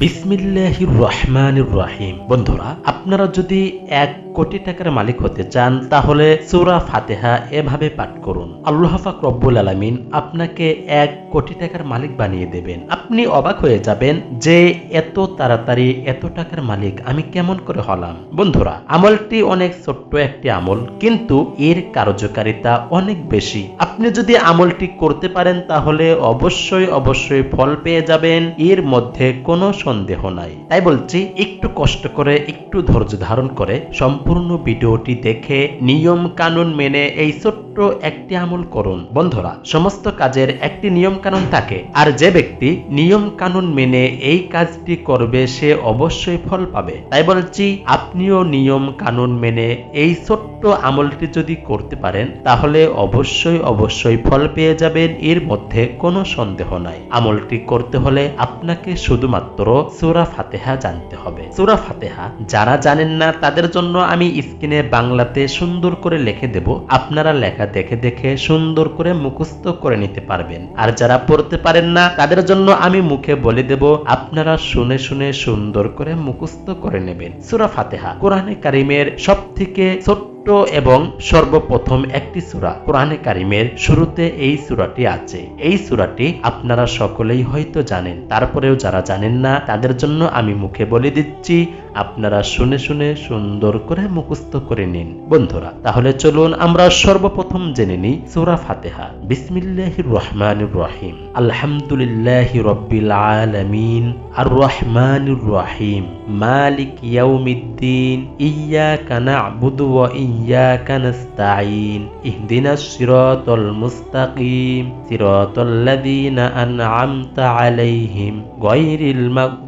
বিসমিল্লাহির রহমানির রহিম। বন্ধুরা, আপনারা যদি এক কোটি টাকার মালিক হতে চান, তাহলে সূরা ফাতেহা এভাবে পাঠ করুন। আল্লাহ পাক রব্বুল আলামিন আপনাকে এক কোটি টাকার মালিক বানিয়ে দেবেন। আপনি অবাক হয়ে যাবেন যে এত তাড়াতাড়ি এত টাকার মালিক আমি কেমন করে হলাম। বন্ধুরা, আমলটি অনেক ছোট্ট একটি আমল, কিন্তু এর কার্যকারিতা অনেক বেশি। আপনি যদি আমলটি করতে পারেন, তাহলে অবশ্যই অবশ্যই ফল পেয়ে যাবেন। এর মধ্যে কোনো সন্দেহ নাই। তাই বলছি, একটু কষ্ট করে, একটু ধৈর্য ধারণ করে সম্পূর্ণ ভিডিওটি দেখে নিয়ম কানুন মেনে এই ছোট্ট একটি আমল করুন। বন্ধুরা, সমস্ত কাজের একটি নিয়ম কানুন থাকে আর যে ব্যক্তি নিয়ম কানুন মেনে এই কাজটি করবে, সে অবশ্যই ফল পাবে। তাই বলছি, আপনিও নিয়ম কানুন মেনে এই ছোট্ট আমলটি যদি করতে পারেন, তাহলে অবশ্যই অবশ্যই ফল পেয়ে যাবেন, এর মধ্যে কোনো সন্দেহ নাই। আমলটি করতে হলে আপনাকে শুধুমাত্র সূরা ফাতেহা জানতে হবে। সূরা ফাতেহা যারা জানেন না, তাদের জন্য আমি স্ক্রিনে বাংলাতে সুন্দর করে লিখে দেব। আপনারা লেখা দেখে দেখে সুন্দর করে মুখস্থ করে নিতে পারবেন। আর যারা পড়তে পারেন না, তাদের জন্য আমি মুখে বলে দেব, আপনারা শুনে শুনে সুন্দর করে মুখস্থ করে নেবেন। সূরা ফাতেহা কোরআনে কারিমের সব থেকে ছোট্ট এবং সর্বপ্রথম একটি সুরা কোরআনে কারিমের শুরুতে এই সুরাটি আছে। এই সুরাটি আপনারা সকলেই হয়তো জানেন। তারপরেও যারা জানেন না, তাদের জন্য আমি মুখে বলে দিচ্ছি আপনারা শুনে শুনে সুন্দর করে মুখস্থ করে নিন। বন্ধুরা, তাহলে চলুন আমরা সর্বপ্রথম জেনে নিই সূরা ফাতেহা। বিসমিল্লাহির রহমানির রহিম। আলহামদুলিল্লাহি রব্বিল আলামিন। আর রহমানির রহিম। মালিক ইয়াউমিদ্দিন। ইয়াকা না'বুদু ওয়া ইয়াকা নাস্তাঈন। ইহদিনাস সিরাতাল মুস্তাকিম। সিরাতাল লাযীনা আন'আমতা আলাইহিম। গায়রিল মাগদুবি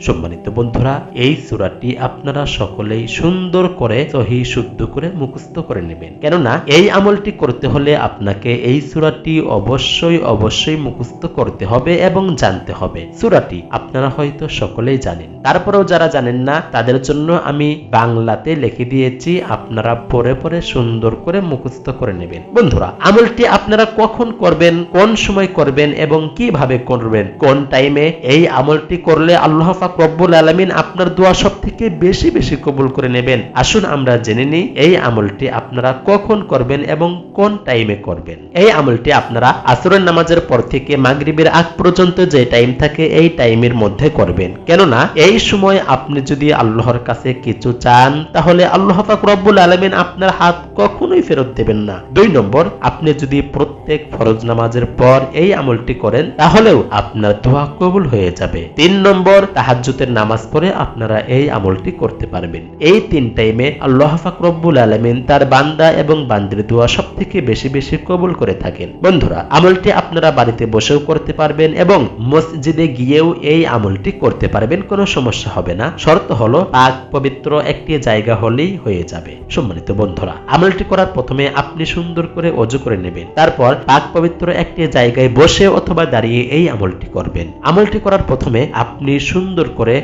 সম্মানিত বন্ধুরা, এই সূরাটি আপনারা সকলেই সুন্দর করে সহি শুদ্ধ করে মুখস্থ করে নেবেন। কেননা, এই আমলটি করতে হলে আপনাকে এই সূরাটি অবশ্যই অবশ্যই মুখস্থ করতে হবে এবং জানতে হবে। সূরাটি আপনারা হয়তো সকলেই জানেন। তারপরেও যারা জানেন না, তাদের জন্য আমি বাংলাতে লিখে দিয়েছি, আপনারা পরে পরে সুন্দর করে মুখস্থ করে নেবেন। বন্ধুরা, আমলটি আপনারা কখন করবেন, কোন সময় করবেন এবং কীভাবে করবেন, কোন টাইমে এই আমলটি করলে আল্লাহ পাক রব্বুল আলামিন আপনার দোয়া সব থেকে বেশি বেশি কবুল করে নেবেন। আসুন আমরা জেনে নিই, এই আমলটি আপনারা কখন করবেন এবং কোন টাইমে করবেন? এই আমলটি আপনারা আসরের নামাজের পর থেকে মাগরিবের আগ পর্যন্ত যে টাইম থাকে, এই টাইমের মধ্যে করবেন। কেননা, এই সময় আপনি যদি আল্লাহর কাছে কিছু চান, তাহলে আল্লাহ পাক রব্বুল আলামিন আপনার হাত কখনোই ফেরত দেবেন না। দুই নম্বর, আপনি যদি প্রত্যেক ফরজ নামাজের পর এই আমলটি করেন, তাহলেও আপনার দোয়া কবুল হয়ে যাবে। তিন নম্বর তাহাজ্জুদের নামাজ পড়ে আপনারা এই আমলটি করতে পারবেন। এই তিন টাইমে আল্লাহ পাক রব্বুল আলামিন তার বান্দা এবং বান্দির দোয়া সব থেকে বেশি বেশি কবুল করে থাকেন। বন্ধুরা, আমলটি আপনারা বাড়িতে বসেও করতে পারবেন এবং মসজিদে গিয়েও এই আমলটি করতে পারবেন, কোনো সমস্যা হবে না। শর্ত হলো, পাক পবিত্র একটি জায়গা হলেই হয়ে যাবে। সম্মানিত বন্ধুরা, আমলটি করার প্রথমে আপনি সুন্দর করে অজু করে নেবেন। তারপর পাক পবিত্র একটি জায়গায় বসে অথবা দাঁড়িয়ে এই আমলটি করবেন। আমলটি করার প্রথমে আপনি সুন্দর করে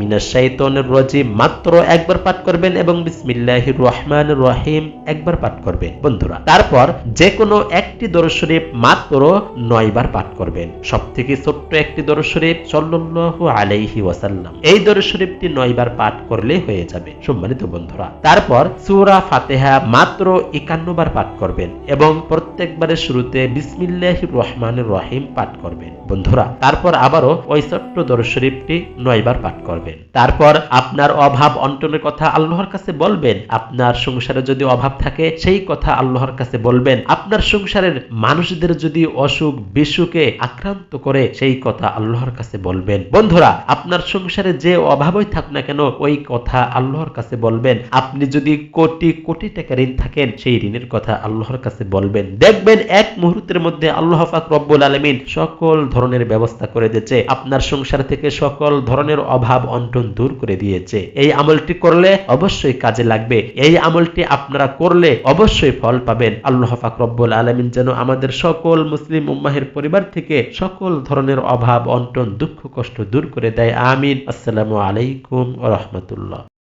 মিনাশ শাইতানির রাজিম মাত্র একবার পাঠ করবেন এবং বিসমিল্লাহির রহমানির রহিম একবার পাঠ করবেন। বন্ধুরা, তারপর যে কোনো একটি দরুদ শরীফ মাত্র নয় বার পাঠ করবেন। সবথেকে ছোট্ট একটি দরুদ শরীফ সাল্লাল্লাহু আলাইহি ওয়াসাল্লাম। এই দরুদ শরীফটি নয় পাঠ করলে হয়ে যাবে। সম্মানিত বন্ধুরা, তারপর সূরা ফাতিহা মাত্র 51 বার পাঠ করবেন এবং প্রত্যেকবারের শুরুতে বিসমিল্লাহির রহমানির রহিম পাঠ করবেন। বন্ধুরা, তারপর আবারও ওই ছোট্ট দরুদ শরীফটি নয় বার পাঠ করবেন। তারপর আপনার অভাব অন্টনের কথা আল্লাহর কাছে বলবেন, আপনার সংসারে যদি অভাব থাকে, সেই কথা আল্লাহর কাছে বলবেন। আপনার সংসারের মানুষদের যদি অসুখ বিসুখে আক্রান্ত করে, সেই কথা আল্লাহর কাছে বলবেন। বন্ধুরা, আপনার সংসারে যে অভাবই থাক না কেন, ওই কথা আল্লাহর কাছে বলবেন। আপনি যদি কোটি কোটি টাকা ঋণ থাকেন, সেই ঋণের কথা আল্লাহর কাছে বলবেন। দেখবেন এক মুহূর্তের মধ্যে আল্লাহ পাক রব্বুল আলামিন সকল ধরনের ব্যবস্থা করে দিয়েছে। আপনার সংসার থেকে সকল ধরনের অভাব অন্টন দূর করে দিয়েছে। এই আমলটি করলে অবশ্যই কাজে লাগবে। এই আমলটি আপনারা করলে অবশ্যই ফল পাবেন। আল্লাহ ফাক রব্বুল আলমিন যেন আমাদের সকল মুসলিম উম্মাহের পরিবার থেকে সকল ধরনের অভাব, অন্টন, দুঃখ, কষ্ট দূর করে দেয়। আমিন। আসসালামু আলাইকুম রাহমাতুল্লাহ।